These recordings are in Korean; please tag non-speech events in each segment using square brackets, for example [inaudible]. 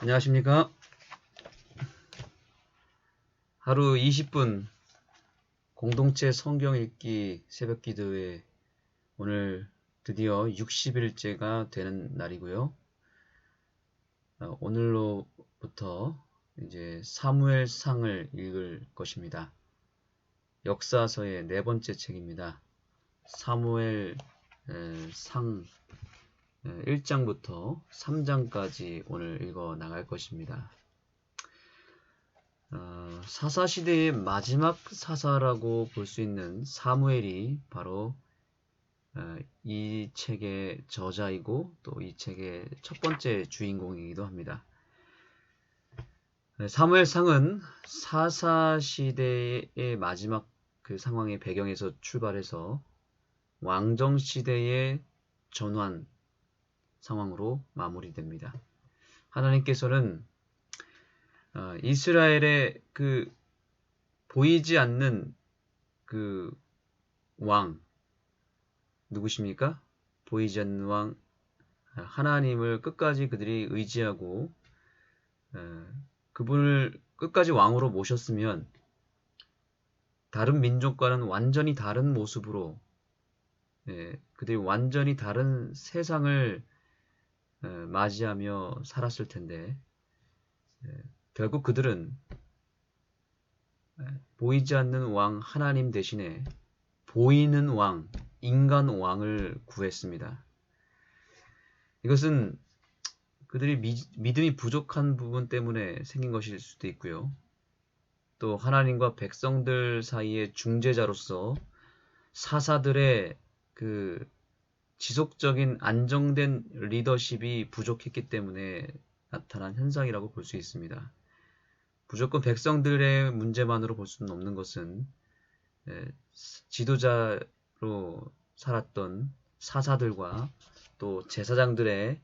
안녕하십니까. 하루 20분 공동체 성경 읽기 새벽 기도회 오늘 드디어 60일째가 되는 날이고요. 어, 오늘로부터 이제 사무엘상을 읽을 것입니다. 역사서의 네 번째 책입니다. 사무엘 상 1장부터 3장까지 오늘 읽어 나갈 것입니다. 어, 사사시대의 마지막 사사라고 볼 수 있는 사무엘이 바로 어, 이 책의 저자이고 또 이 책의 첫 번째 주인공이기도 합니다. 네, 사무엘상은 사사시대의 마지막 그 상황의 배경에서 출발해서 왕정시대의 전환 상황으로 마무리됩니다. 하나님께서는 어, 이스라엘의 그 보이지 않는 그 왕 누구십니까? 보이지 않는 왕 하나님을 끝까지 그들이 의지하고 어, 그분을 끝까지 왕으로 모셨으면 다른 민족과는 완전히 다른 모습으로 예, 그들이 완전히 다른 세상을 맞이하며 살았을 텐데 결국 그들은 보이지 않는 왕 하나님 대신에 보이는 왕, 인간 왕을 구했습니다. 이것은 그들이 미, 믿음이 부족한 부분 때문에 생긴 것일 수도 있고요. 또 하나님과 백성들 사이의 중재자로서 사사들의 그 지속적인 안정된 리더십이 부족했기 때문에 나타난 현상이라고 볼 수 있습니다. 무조건 백성들의 문제만으로 볼 수는 없는 것은 지도자로 살았던 사사들과 또 제사장들의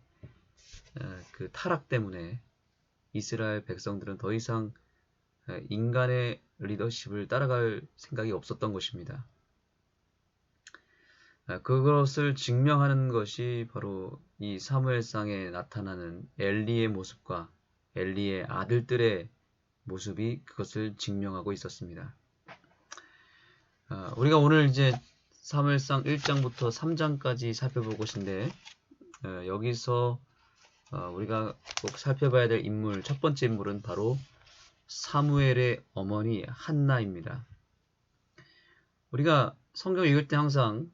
그 타락 때문에 이스라엘 백성들은 더 이상 인간의 리더십을 따라갈 생각이 없었던 것입니다. 아, 그것을 증명하는 것이 바로 이 사무엘상에 나타나는 엘리의 모습과 엘리의 아들들의 모습이 그것을 증명하고 있었습니다. 아, 우리가 오늘 이제 사무엘상 1장부터 3장까지 살펴볼 것인데 어, 여기서 어, 우리가 꼭 살펴봐야 될 인물 첫 번째 인물은 바로 사무엘의 어머니 한나입니다. 우리가 성경 읽을 때 항상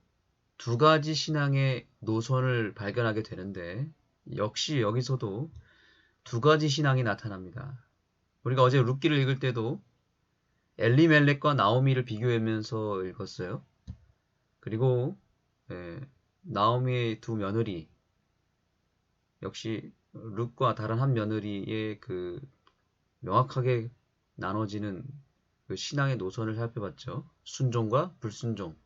두 가지 신앙의 노선을 발견하게 되는데 역시 여기서도 두 가지 신앙이 나타납니다. 우리가 어제 룻기를 읽을 때도 엘리멜렉과 나오미를 비교하면서 읽었어요. 그리고 예, 나오미의 두 며느리 역시 룻과 다른 한 며느리의 그 명확하게 나눠지는 그 신앙의 노선을 살펴봤죠. 순종과 불순종.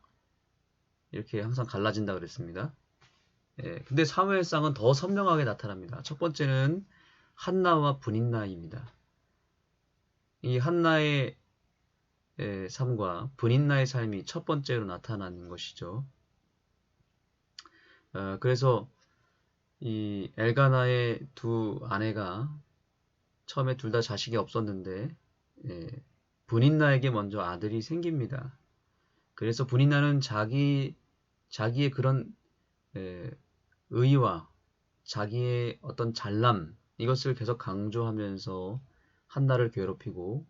이렇게 항상 갈라진다 그랬습니다. 예, 근데 사무엘상은 더 선명하게 나타납니다. 첫 번째는 한나와 분인나입니다. 이 한나의 예, 삶과 분인나의 삶이 첫 번째로 나타나는 것이죠. 어, 그래서 이 엘가나의 두 아내가 처음에 둘 다 자식이 없었는데 예, 분인나에게 먼저 아들이 생깁니다. 그래서 분인나는 자기 자기의 그런 에, 의와 자기의 어떤 잘남 이것을 계속 강조하면서 한나를 괴롭히고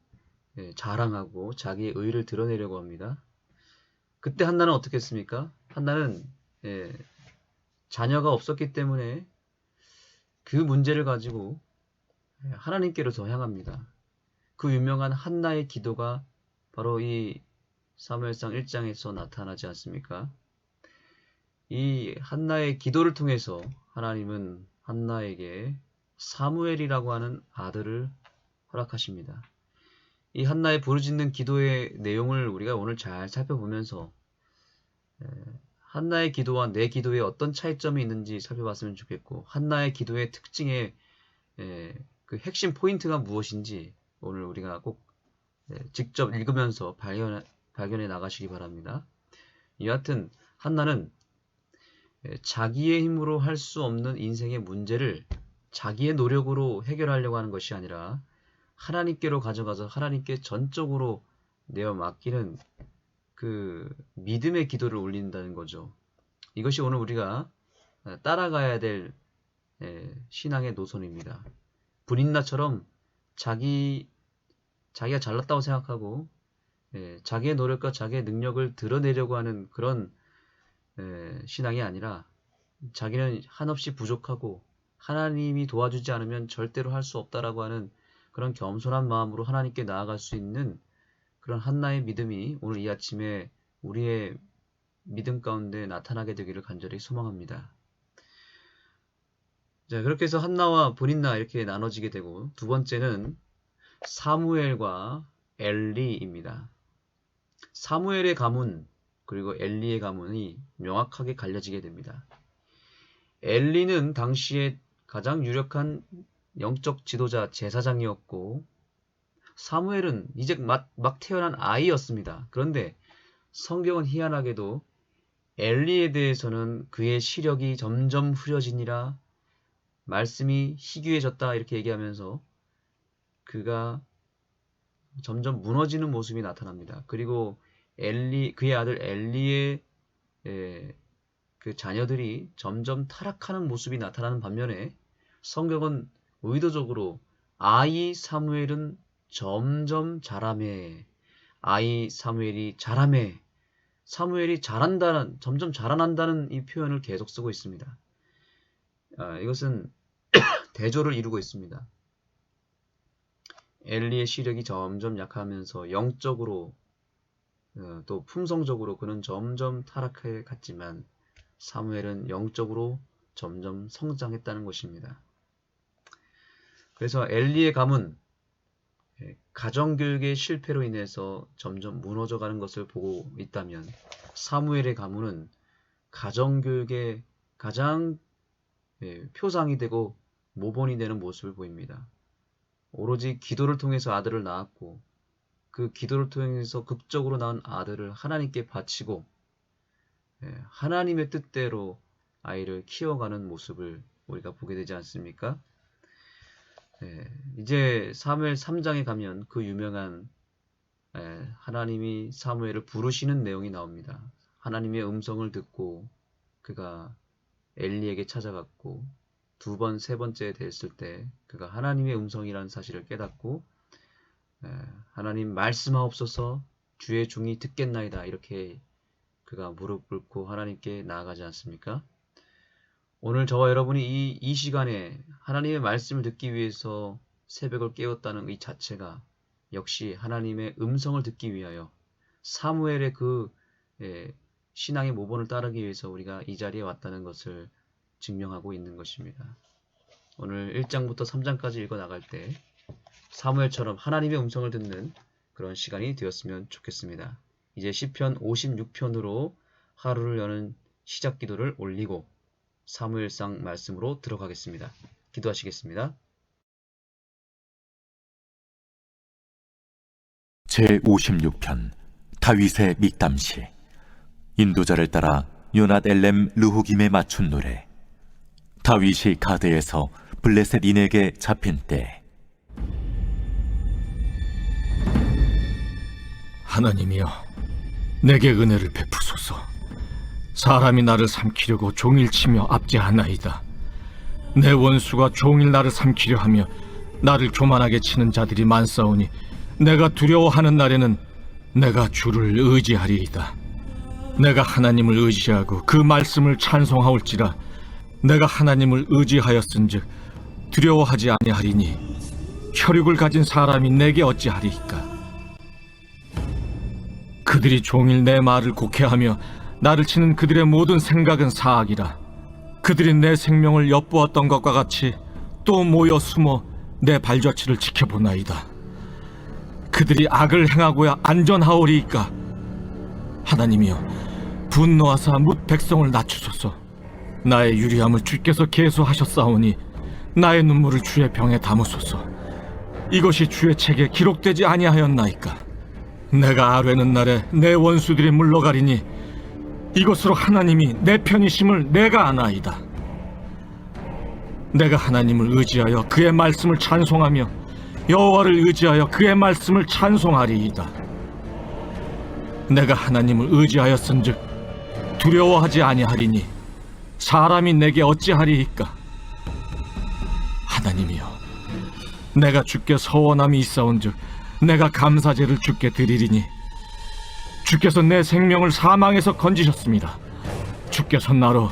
예, 자랑하고 자기의 의를 드러내려고 합니다. 그때 한나는 어떻게 했습니까? 한나는 예, 자녀가 없었기 때문에 그 문제를 가지고 예, 하나님께로 더 향합니다. 그 유명한 한나의 기도가 바로 이 사무엘상 1장에서 나타나지 않습니까? 이 한나의 기도를 통해서 하나님은 한나에게 사무엘이라고 하는 아들을 허락하십니다. 이 한나의 부르짖는 기도의 내용을 우리가 오늘 잘 살펴보면서 한나의 기도와 내 기도에 어떤 차이점이 있는지 살펴봤으면 좋겠고 한나의 기도의 특징의 그 핵심 포인트가 무엇인지 오늘 우리가 꼭 직접 읽으면서 발견해, 나가시기 바랍니다. 여하튼 한나는 자기의 힘으로 할 수 없는 인생의 문제를 자기의 노력으로 해결하려고 하는 것이 아니라 하나님께로 가져가서 하나님께 전적으로 내어 맡기는 그 믿음의 기도를 올린다는 거죠. 이것이 오늘 우리가 따라가야 될 예, 신앙의 노선입니다. 분인나처럼 자기 자기가 잘났다고 생각하고 예, 자기의 노력과 자기의 능력을 드러내려고 하는 그런 예, 신앙이 아니라 자기는 한없이 부족하고 하나님이 도와주지 않으면 절대로 할 수 없다라고 하는 그런 겸손한 마음으로 하나님께 나아갈 수 있는 그런 한나의 믿음이 오늘 이 아침에 우리의 믿음 가운데 나타나게 되기를 간절히 소망합니다. 자, 그렇게 해서 한나와 본인나 이렇게 나눠지게 되고 두 번째는 사무엘과 엘리입니다. 사무엘의 가문 그리고 엘리의 가문이 명확하게 갈려지게 됩니다. 엘리는 당시에 가장 유력한 영적 지도자 제사장이었고 사무엘은 이제 막, 막 태어난 아이였습니다. 그런데 성경은 희한하게도 엘리에 대해서는 그의 시력이 점점 흐려지니라 말씀이 희귀해졌다 이렇게 얘기하면서 그가 점점 무너지는 모습이 나타납니다. 그리고 엘리 그의 아들 엘리의 에, 그 자녀들이 점점 타락하는 모습이 나타나는 반면에 성경은 의도적으로 아이 사무엘은 점점 자라매 아이 사무엘이 자라매 사무엘이 자란다는 점점 자라난다는 이 표현을 계속 쓰고 있습니다. 아, 이것은 [coughs] 대조를 이루고 있습니다. 엘리의 시력이 점점 약하면서 영적으로 어, 또 품성적으로 그는 점점 타락해 갔지만 사무엘은 영적으로 점점 성장했다는 것입니다. 그래서 엘리의 가문 예, 가정교육의 실패로 인해서 점점 무너져 가는 것을 보고 있다면 사무엘의 가문은 가정교육의 가장 예, 표상이 되고 모본이 되는 모습을 보입니다. 오로지 기도를 통해서 아들을 낳았고 그 기도를 통해서 극적으로 낳은 아들을 하나님께 바치고 예, 하나님의 뜻대로 아이를 키워가는 모습을 우리가 보게 되지 않습니까? 예, 이제 사무엘 3장에 가면 그 유명한 예, 하나님이 사무엘을 부르시는 내용이 나옵니다. 하나님의 음성을 듣고 그가 엘리에게 찾아갔고 두 번, 세 번째 됐을 때 그가 하나님의 음성이라는 사실을 깨닫고 예, 하나님 말씀하옵소서 주의 종이 듣겠나이다 이렇게 그가 무릎 꿇고 하나님께 나아가지 않습니까? 오늘 저와 여러분이 이, 이 시간에 하나님의 말씀을 듣기 위해서 새벽을 깨웠다는 이 자체가 역시 하나님의 음성을 듣기 위하여 사무엘의 그 예, 신앙의 모본을 따르기 위해서 우리가 이 자리에 왔다는 것을 증명하고 있는 것입니다. 오늘 1장부터 3장까지 읽어 나갈 때 사무엘처럼 하나님의 음성을 듣는 그런 시간이 되었으면 좋겠습니다. 이제 시편 56편으로 하루를 여는 시작 기도를 올리고 사무엘상 말씀으로 들어가겠습니다. 기도하시겠습니다. 제 56편 다윗의 믹담시 인도자를 따라 요낫 엘렘 르후김에 맞춘 노래 다윗이 가드에서 블레셋 인에게 잡힌 때 하나님이여, 내게 은혜를 베푸소서. 사람이 나를 삼키려고 종일 치며 압제하나이다. 내 원수가 종일 나를 삼키려 하며 나를 교만하게 치는 자들이 많사오니 내가 두려워하는 날에는 내가 주를 의지하리이다. 내가 하나님을 의지하고 그 말씀을 찬송하올지라 내가 하나님을 의지하였은즉 두려워하지 아니하리니 혈육을 가진 사람이 내게 어찌하리이까 그들이 종일 내 말을 곡해하며 나를 치는 그들의 모든 생각은 사악이라. 그들이 내 생명을 엿보았던 것과 같이 또 모여 숨어 내 발자취를 지켜보나이다. 그들이 악을 행하고야 안전하오리이까. 하나님이여, 분노하사 묻 백성을 낮추소서. 나의 유리함을 주께서 계수하셨사오니 나의 눈물을 주의 병에 담으소서. 이것이 주의 책에 기록되지 아니하였나이까. 내가 아뢰는 날에 내 원수들이 물러가리니 이것으로 하나님이 내 편이심을 내가 아나이다. 내가 하나님을 의지하여 그의 말씀을 찬송하며 여호와를 의지하여 그의 말씀을 찬송하리이다. 내가 하나님을 의지하였은즉 두려워하지 아니하리니 사람이 내게 어찌하리이까? 하나님이여, 내가 주께 서원함이 있사온즉 내가 감사제를 주께 드리리니 주께서 내 생명을 사망에서 건지셨습니다. 주께서 나로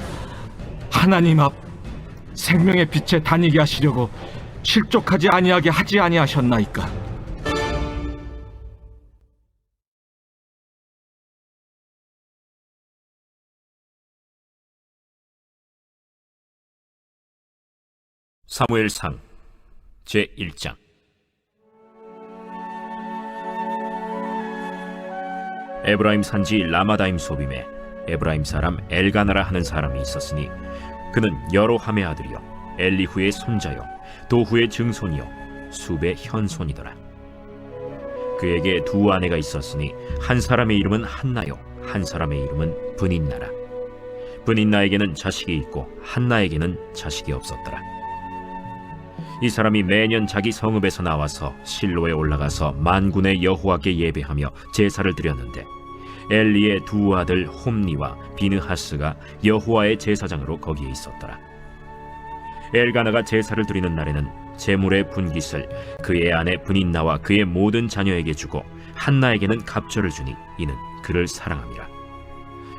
하나님 앞 생명의 빛에 다니게 하시려고 실족하지 아니하게 하지 아니하셨나이까? 사무엘상 제1장 에브라임 산지 라마다임 소빔에 에브라임 사람 엘가나라 하는 사람이 있었으니 그는 여로함의 아들이요 엘리후의 손자요 도후의 증손이요 수베 현손이더라. 그에게 두 아내가 있었으니 한 사람의 이름은 한나요 한 사람의 이름은 분인나라. 분인나에게는 자식이 있고 한나에게는 자식이 없었더라 이 사람이 매년 자기 성읍에서 나와서 실로에 올라가서 만군의 여호와께 예배하며 제사를 드렸는데 엘리의 두 아들 홈니와 비느하스가 여호와의 제사장으로 거기에 있었더라. 엘가나가 제사를 드리는 날에는 제물의 분깃을 그의 아내 분인나와 그의 모든 자녀에게 주고 한나에게는 갑절을 주니 이는 그를 사랑함이라.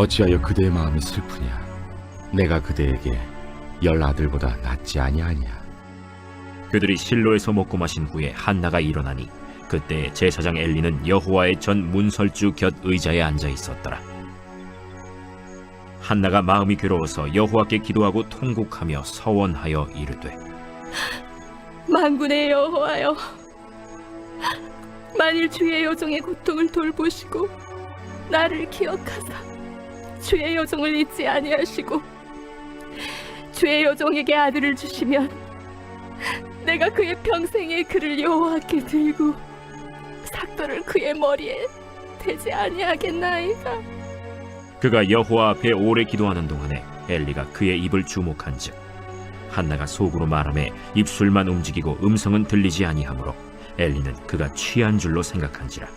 어찌하여 그대의 마음이 슬프냐 내가 그대에게 열 아들보다 낫지 아니하냐 그들이 실로에서 먹고 마신 후에 한나가 일어나니 그때 제사장 엘리는 여호와의 전 문설주 곁 의자에 앉아 있었더라. 한나가 마음이 괴로워서 여호와께 기도하고 통곡하며 서원하여 이르되 만군의 여호와여 만일 주의 여종의 고통을 돌보시고 나를 기억하사 주의 여종을 잊지 아니하시고 주의 여종에게 아들을 주시면 내가 그의 평생에 그를 여호와께 들고 삭도를 그의 머리에 대지 아니하겠나이까? 그가 여호와 앞에 오래 기도하는 동안에 엘리가 그의 입을 주목한즉 한나가 속으로 말하며 입술만 움직이고 음성은 들리지 아니하므로 엘리는 그가 취한 줄로 생각한지라.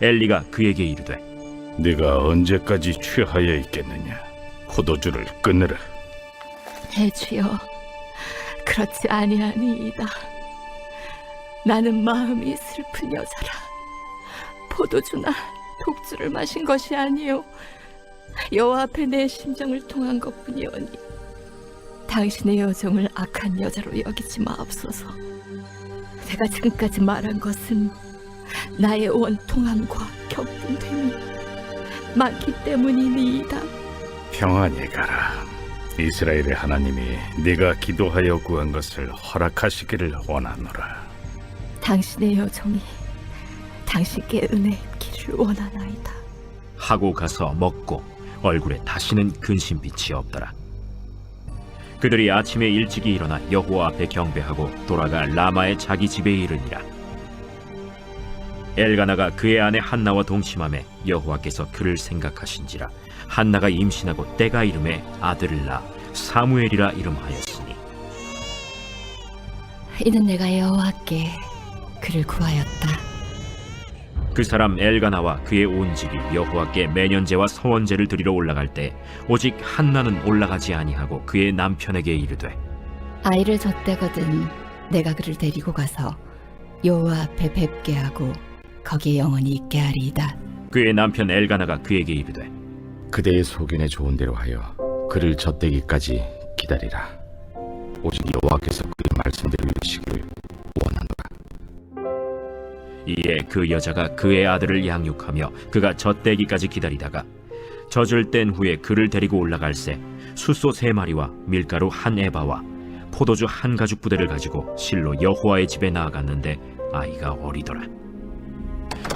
엘리가 그에게 이르되 네가 언제까지 취하여 있겠느냐? 포도주를 끊으라. 내 주여 그렇지 아니하니이다. 나는 마음이 슬픈 여자라. 포도주나 독주를 마신 것이 아니요 여호와 앞에 내 심정을 통한 것뿐이오니 당신의 여정을 악한 여자로 여기지 마옵소서. 내가 지금까지 말한 것은 나의 원통함과 격분됨이 많기 때문이니이다 평안히 가라. 이스라엘의 하나님이 네가 기도하여 구한 것을 허락하시기를 원하노라. 당신의 여정이 당신께 은혜 입기를 원하나이다. 하고 가서 먹고 얼굴에 다시는 근심빛이 없더라. 그들이 아침에 일찍이 일어나 여호와 앞에 경배하고 돌아가 라마의 자기 집에 이르니라. 엘가나가 그의 아내 한나와 동침함에 여호와께서 그를 생각하신지라 한나가 임신하고 때가 이름에 아들을 낳아 사무엘이라 이름하였으니 이는 내가 여호와께 그를 구하였다. 그 사람 엘가나와 그의 온 집이 여호와께 매년제와 서원제를 드리러 올라갈 때 오직 한나는 올라가지 아니하고 그의 남편에게 이르되 아이를 젖대거든 내가 그를 데리고 가서 여호와 앞에 뵙게 하고 거기에 영원히 있게 하리이다. 그의 남편 엘가나가 그에게 이르되 그대의 소견에 좋은 대로 하여 그를 젖대기까지 기다리라 오직 여호와께서 그의 말씀대로 이루시기를 원하노라 이에 그 여자가 그의 아들을 양육하며 그가 젖대기까지 기다리다가 젖을 뗀 후에 그를 데리고 올라갈새 숫소 세 마리와 밀가루 한 에바와 포도주 한 가죽 부대를 가지고 실로 여호와의 집에 나아갔는데 아이가 어리더라.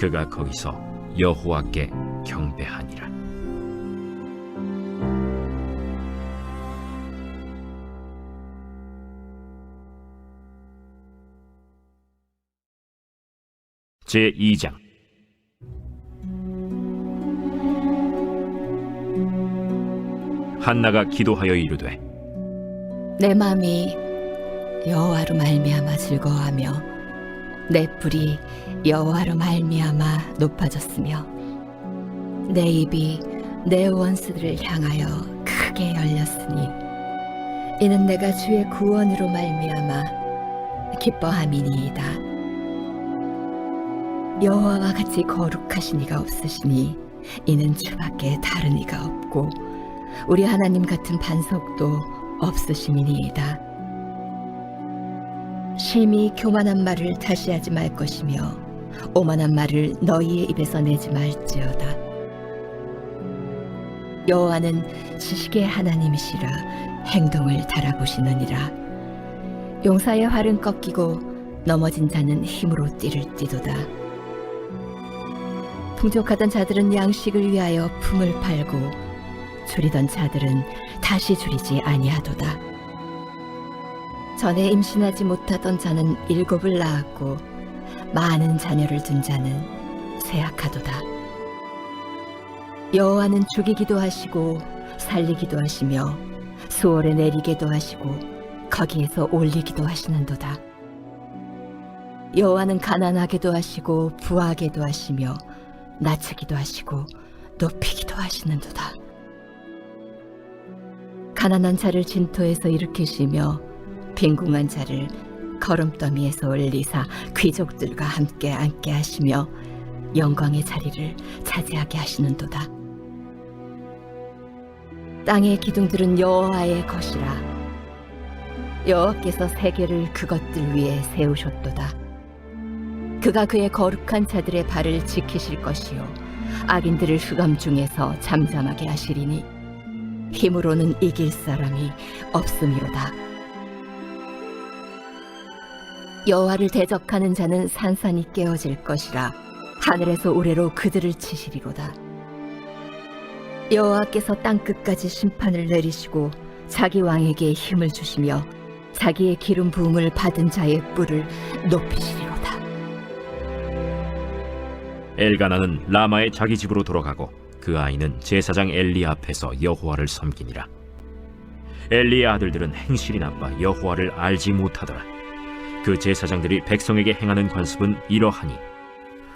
그가 거기서 여호와께 경배하니라. 제 2장 한나가 기도하여 이르되 내 마음이 여호와로 말미암아 즐거워하며 내 뿔이 여호와로 말미암아 높아졌으며 내 입이 내 원수들을 향하여 크게 열렸으니 이는 내가 주의 구원으로 말미암아 기뻐함이니이다 여호와와 같이 거룩하신 이가 없으시니 이는 주밖에 다른 이가 없고 우리 하나님 같은 반석도 없으심이니이다. 심히 교만한 말을 다시 하지 말 것이며 오만한 말을 너희의 입에서 내지 말지어다. 여호와는 지식의 하나님이시라 행동을 달아보시느니라. 용사의 활은 꺾이고 넘어진 자는 힘으로 띠를 띠도다. 풍족하던 자들은 양식을 위하여 품을 팔고 줄이던 자들은 다시 줄이지 아니하도다. 전에 임신하지 못하던 자는 일곱을 낳았고 많은 자녀를 둔 자는 쇠약하도다. 여호와는 죽이기도 하시고 살리기도 하시며 수월에 내리게도 하시고 거기에서 올리기도 하시는도다. 여호와는 가난하게도 하시고 부하게도 하시며 낮추기도 하시고 높이기도 하시는도다. 가난한 자를 진토에서 일으키시며 빈궁한 자를 걸음더미에서 올 리사 귀족들과 함께 앉게 하시며 영광의 자리를 차지하게 하시는도다. 땅의 기둥들은 여호와의 것이라. 여호와께서 세계를 그것들 위에 세우셨도다. 그가 그의 거룩한 자들의 발을 지키실 것이요 악인들을 흑암 중에서 잠잠하게 하시리니 힘으로는 이길 사람이 없음이로다. 여호와를 대적하는 자는 산산이 깨어질 것이라 하늘에서 우레로 그들을 치시리로다. 여호와께서 땅 끝까지 심판을 내리시고 자기 왕에게 힘을 주시며 자기의 기름 부음을 받은 자의 뿔을 높이시리로다. 엘가나는 라마의 자기 집으로 돌아가고 그 아이는 제사장 엘리 앞에서 여호와를 섬기니라. 엘리의 아들들은 행실이 나빠 여호와를 알지 못하더라. 그 제사장들이 백성에게 행하는 관습은 이러하니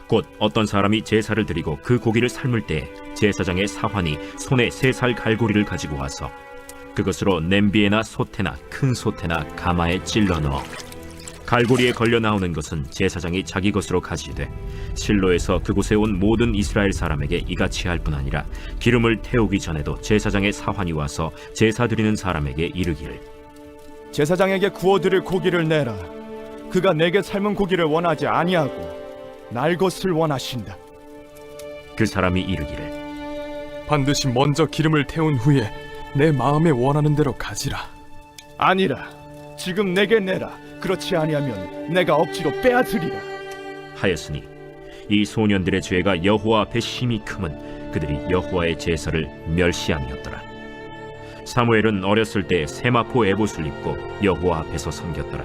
곧 어떤 사람이 제사를 드리고 그 고기를 삶을 때 제사장의 사환이 손에 세 살 갈고리를 가지고 와서 그것으로 냄비에나 솥에나 큰 솥에나 가마에 찔러 넣어 갈고리에 걸려 나오는 것은 제사장이 자기 것으로 가지되 실로에서 그곳에 온 모든 이스라엘 사람에게 이같이 할 뿐 아니라 기름을 태우기 전에도 제사장의 사환이 와서 제사 드리는 사람에게 이르기를 제사장에게 구워 드릴 고기를 내라. 그가 내게 삶은 고기를 원하지 아니하고 날 것을 원하신다. 그 사람이 이르기를 반드시 먼저 기름을 태운 후에 내 마음에 원하는 대로 가지라. 아니라 지금 내게 내라. 그렇지 아니하면 내가 억지로 빼앗으리라. 하였으니 이 소년들의 죄가 여호와 앞에 심히 크면 그들이 여호와의 제사를 멸시함이었더라. 사무엘은 어렸을 때 세마포 에봇을 입고 여호와 앞에서 섬겼더라.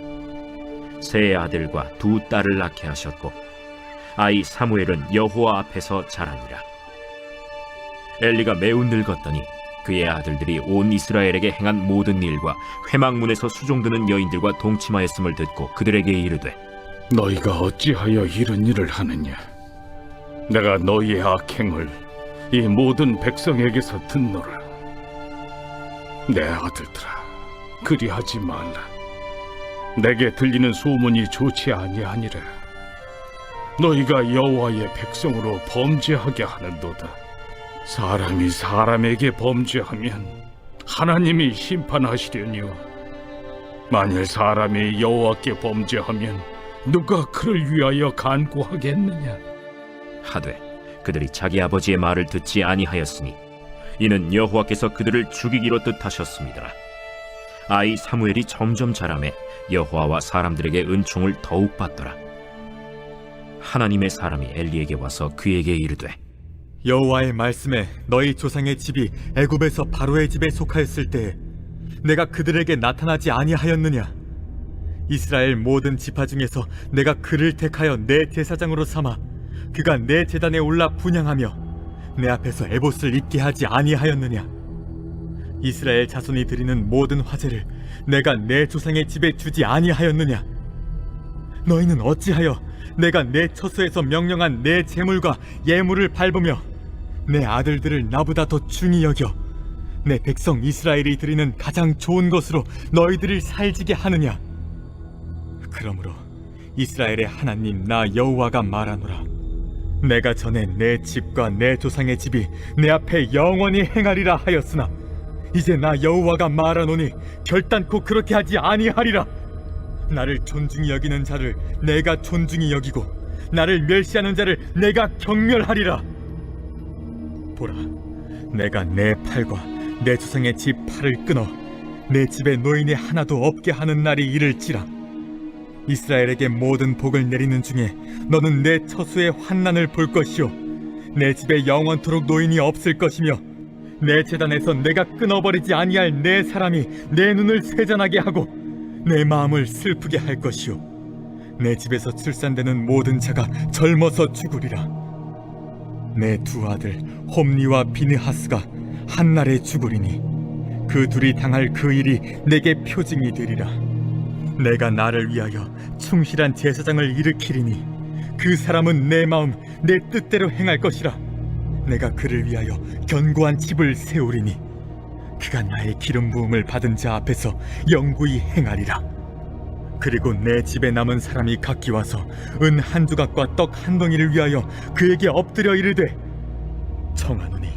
세 아들과 두 딸을 낳게 하셨고 아이 사무엘은 여호와 앞에서 자라니라 엘리가 매우 늙었더니 그의 아들들이 온 이스라엘에게 행한 모든 일과 회막문에서 수종드는 여인들과 동침하였음을 듣고 그들에게 이르되 너희가 어찌하여 이런 일을 하느냐? 내가 너희의 악행을 이 모든 백성에게서 듣노라. 내 아들들아, 그리하지 말라. 내게 들리는 소문이 좋지 아니하니라. 너희가 여호와의 백성으로 범죄하게 하는도다. 사람이 사람에게 범죄하면 하나님이 심판하시려니와 만일 사람이 여호와께 범죄하면 누가 그를 위하여 간구하겠느냐? 하되 그들이 자기 아버지의 말을 듣지 아니하였으니 이는 여호와께서 그들을 죽이기로 뜻하셨습니다. 아이 사무엘이 점점 자라매 여호와와 사람들에게 은총을 더욱 받더라. 하나님의 사람이 엘리에게 와서 그에게 이르되 여호와의 말씀에 너희 조상의 집이 애굽에서 바로의 집에 속하였을 때 내가 그들에게 나타나지 아니하였느냐 이스라엘 모든 지파 중에서 내가 그를 택하여 내 제사장으로 삼아 그가 내 제단에 올라 분양하며 내 앞에서 에봇을 입게 하지 아니하였느냐 이스라엘 자손이 드리는 모든 화제를 내가 내 조상의 집에 주지 아니하였느냐? 너희는 어찌하여 내가 내 처소에서 명령한 내 재물과 예물을 밟으며 내 아들들을 나보다 더 중히 여겨 내 백성 이스라엘이 드리는 가장 좋은 것으로 너희들을 살지게 하느냐? 그러므로 이스라엘의 하나님 나 여호와가 말하노라. 내가 전에 내 집과 내 조상의 집이 내 앞에 영원히 행하리라 하였으나 이제 나 여호와가 말하노니 결단코 그렇게 하지 아니하리라. 나를 존중히 여기는 자를 내가 존중히 여기고 나를 멸시하는 자를 내가 경멸하리라. 보라 내가 내 팔과 내 조상의 집 팔을 끊어 내 집에 노인이 하나도 없게 하는 날이 이를지라. 이스라엘에게 모든 복을 내리는 중에 너는 내 처수의 환난을 볼 것이요 내 집에 영원토록 노인이 없을 것이며 내 재단에서 내가 끊어버리지 아니할 내 사람이 내 눈을 쇠잔하게 하고 내 마음을 슬프게 할 것이요 내 집에서 출산되는 모든 자가 젊어서 죽으리라. 내 두 아들 홈니와 비느하스가 한날에 죽으리니 그 둘이 당할 그 일이 내게 표징이 되리라. 내가 나를 위하여 충실한 제사장을 일으키리니 그 사람은 내 마음 내 뜻대로 행할 것이라 내가 그를 위하여 견고한 집을 세우리니 그가 나의 기름 부음을 받은 자 앞에서 영구히 행하리라. 그리고 내 집에 남은 사람이 각기 와서 은 한 조각과 떡 한 덩이를 위하여 그에게 엎드려 이르되 청하노니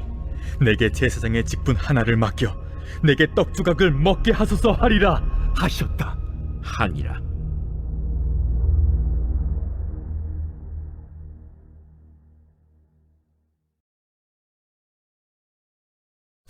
내게 제사장의 직분 하나를 맡겨 내게 떡 조각을 먹게 하소서 하리라 하셨다. 하니라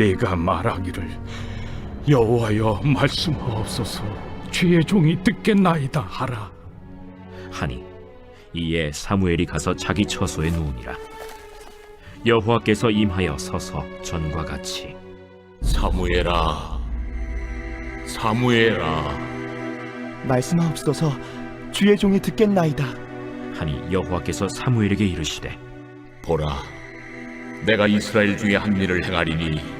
네가 말하기를 여호와여 말씀하옵소서. 주의 종이 듣겠나이다 하라. 하니 이에 사무엘이 가서 자기 처소에 누우니라. 여호와께서 임하여 서서 전과 같이 사무엘아 사무엘아. 말씀하옵소서. 주의 종이 듣겠나이다. 하니 여호와께서 사무엘에게 이르시되 보라 내가 이스라엘 중에 한 일을 행하리니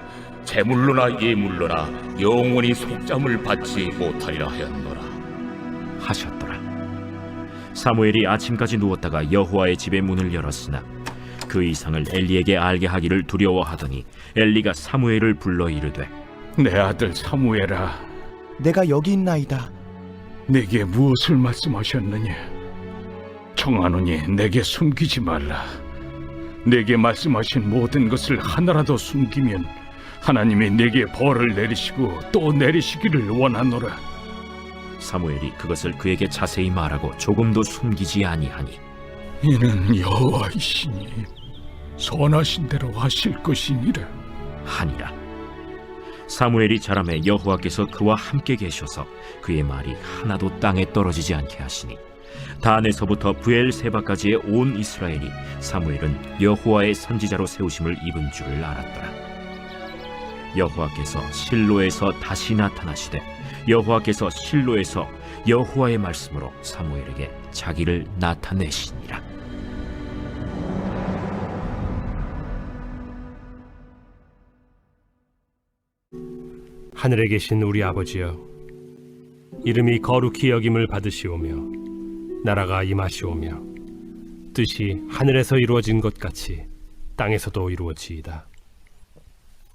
재물로나 예물로나 영원히 속잠을 받지 못하리라 하였노라. 하셨더라. 사무엘이 아침까지 누웠다가 여호와의 집의 문을 열었으나 그 이상을 엘리에게 알게 하기를 두려워하더니 엘리가 사무엘을 불러 이르되 내 아들 사무엘아 내가 여기 있나이다. 내게 무엇을 말씀하셨느냐? 청하노니 내게 숨기지 말라. 내게 말씀하신 모든 것을 하나라도 숨기면 하나님이 내게 벌을 내리시고 또 내리시기를 원하노라. 사무엘이 그것을 그에게 자세히 말하고 조금도 숨기지 아니하니 이는 여호와이시니 선하신 대로 하실 것이니라. 하니라. 사무엘이 자라매 여호와께서 그와 함께 계셔서 그의 말이 하나도 땅에 떨어지지 않게 하시니 단에서부터 부엘세바까지의 온 이스라엘이 사무엘은 여호와의 선지자로 세우심을 입은 줄을 알았더라 여호와께서 실로에서 다시 나타나시되 여호와께서 실로에서 여호와의 말씀으로 사무엘에게 자기를 나타내시니라. 하늘에 계신 우리 아버지여 이름이 거룩히 여김을 받으시오며 나라가 임하시오며 뜻이 하늘에서 이루어진 것 같이 땅에서도 이루어지이다